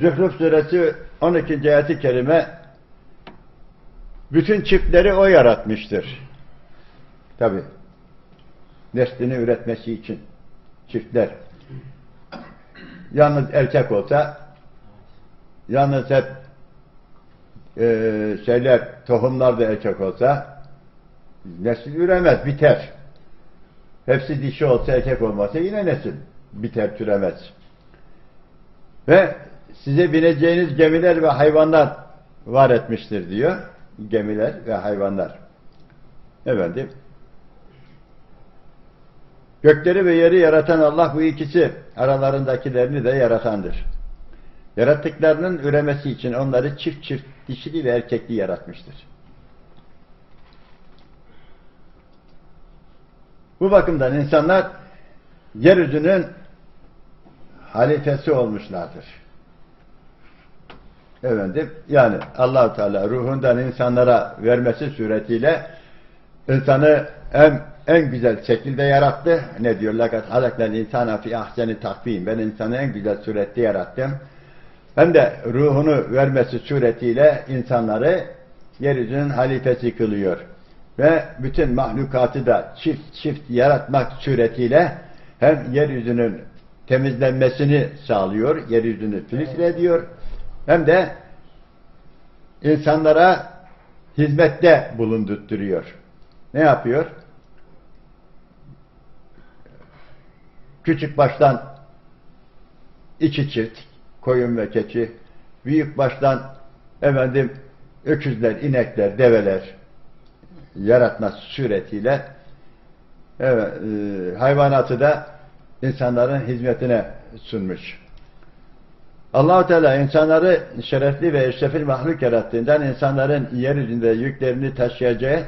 Zühruf suresi 12. ayeti kerime bütün çiftleri o yaratmıştır. Tabi. Neslini üretmesi için çiftler. Yalnız erkek olsa yalnız hep e, şeyler, tohumlar da erkek olsa nesil üremez, biter. Hepsi dişi olsa erkek olmasa yine nesil biter, türemez. Ve size bineceğiniz gemiler ve hayvanlar var etmiştir diyor. Gemiler ve hayvanlar. Efendim. Gökleri ve yeri yaratan Allah bu ikisi aralarındakilerini de yaratandır. Yarattıklarının üremesi için onları çift çift dişili ve erkekli yaratmıştır. Bu bakımdan insanlar yeryüzünün halifesi olmuşlardır. Efendim, yani allah Teala ruhundan insanlara vermesi suretiyle insanı en, en güzel şekilde yarattı. Ne diyor? Lakat halaknel insana fi ahseni takvim. Ben insanı en güzel surette yarattım. Hem de ruhunu vermesi suretiyle insanları yeryüzünün halifesi kılıyor. Ve bütün mahlukatı da çift çift yaratmak suretiyle hem yeryüzünün temizlenmesini sağlıyor, yeryüzünü filtre ediyor. Hem de insanlara hizmette bulundurtuyor. Ne yapıyor? Küçük baştan iki çift, koyun ve keçi, büyük baştan efendim öküzler, inekler, develer yaratması suretiyle evet, e, hayvanatı da insanların hizmetine sunmuş. Allah Teala insanları şerefli ve eşrefil mahluk yarattığından insanların yeryüzünde yüklerini taşıyacağı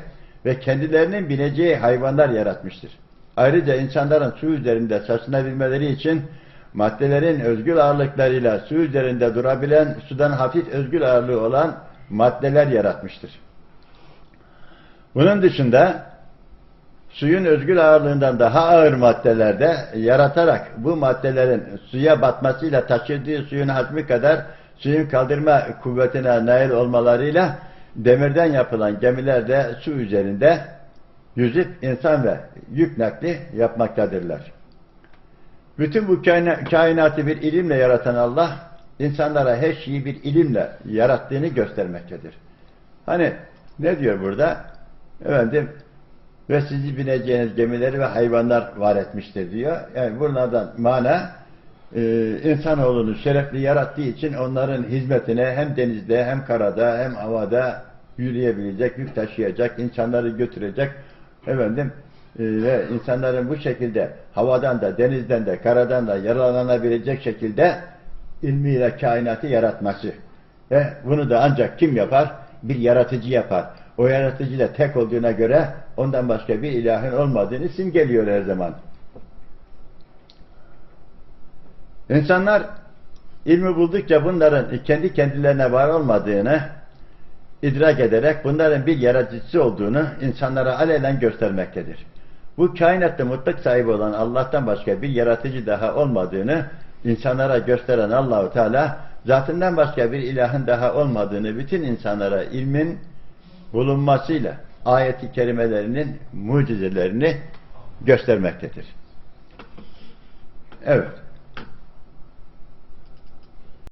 ve kendilerinin bineceği hayvanlar yaratmıştır. Ayrıca insanların su üzerinde saçınabilmeleri için maddelerin özgül ağırlıklarıyla su üzerinde durabilen, sudan hafif özgül ağırlığı olan maddeler yaratmıştır. Bunun dışında suyun özgül ağırlığından daha ağır maddelerde yaratarak bu maddelerin suya batmasıyla taşıdığı suyun hacmi kadar suyun kaldırma kuvvetine nail olmalarıyla demirden yapılan gemilerde su üzerinde yüzüp insan ve yük nakli yapmaktadırlar. Bütün bu kainatı bir ilimle yaratan Allah, insanlara her şeyi bir ilimle yarattığını göstermektedir. Hani ne diyor burada? Efendim, ve sizi bineceğiniz gemileri ve hayvanlar var etmiştir diyor. Yani bunlardan mana e, insanoğlunu şerefli yarattığı için onların hizmetine hem denizde hem karada hem havada yürüyebilecek, yük taşıyacak, insanları götürecek efendim e, ve insanların bu şekilde havadan da denizden de karadan da yararlanabilecek şekilde ilmiyle kainatı yaratması. Ve bunu da ancak kim yapar? Bir yaratıcı yapar. O yaratıcı da tek olduğuna göre ondan başka bir ilahın olmadığını simgeliyor her zaman. İnsanlar ilmi buldukça bunların kendi kendilerine var olmadığını idrak ederek bunların bir yaratıcısı olduğunu insanlara alenen göstermektedir. Bu kainatta mutlak sahibi olan Allah'tan başka bir yaratıcı daha olmadığını insanlara gösteren Allahu Teala zatından başka bir ilahın daha olmadığını bütün insanlara ilmin bulunmasıyla ayeti kerimelerinin mucizelerini göstermektedir. Evet.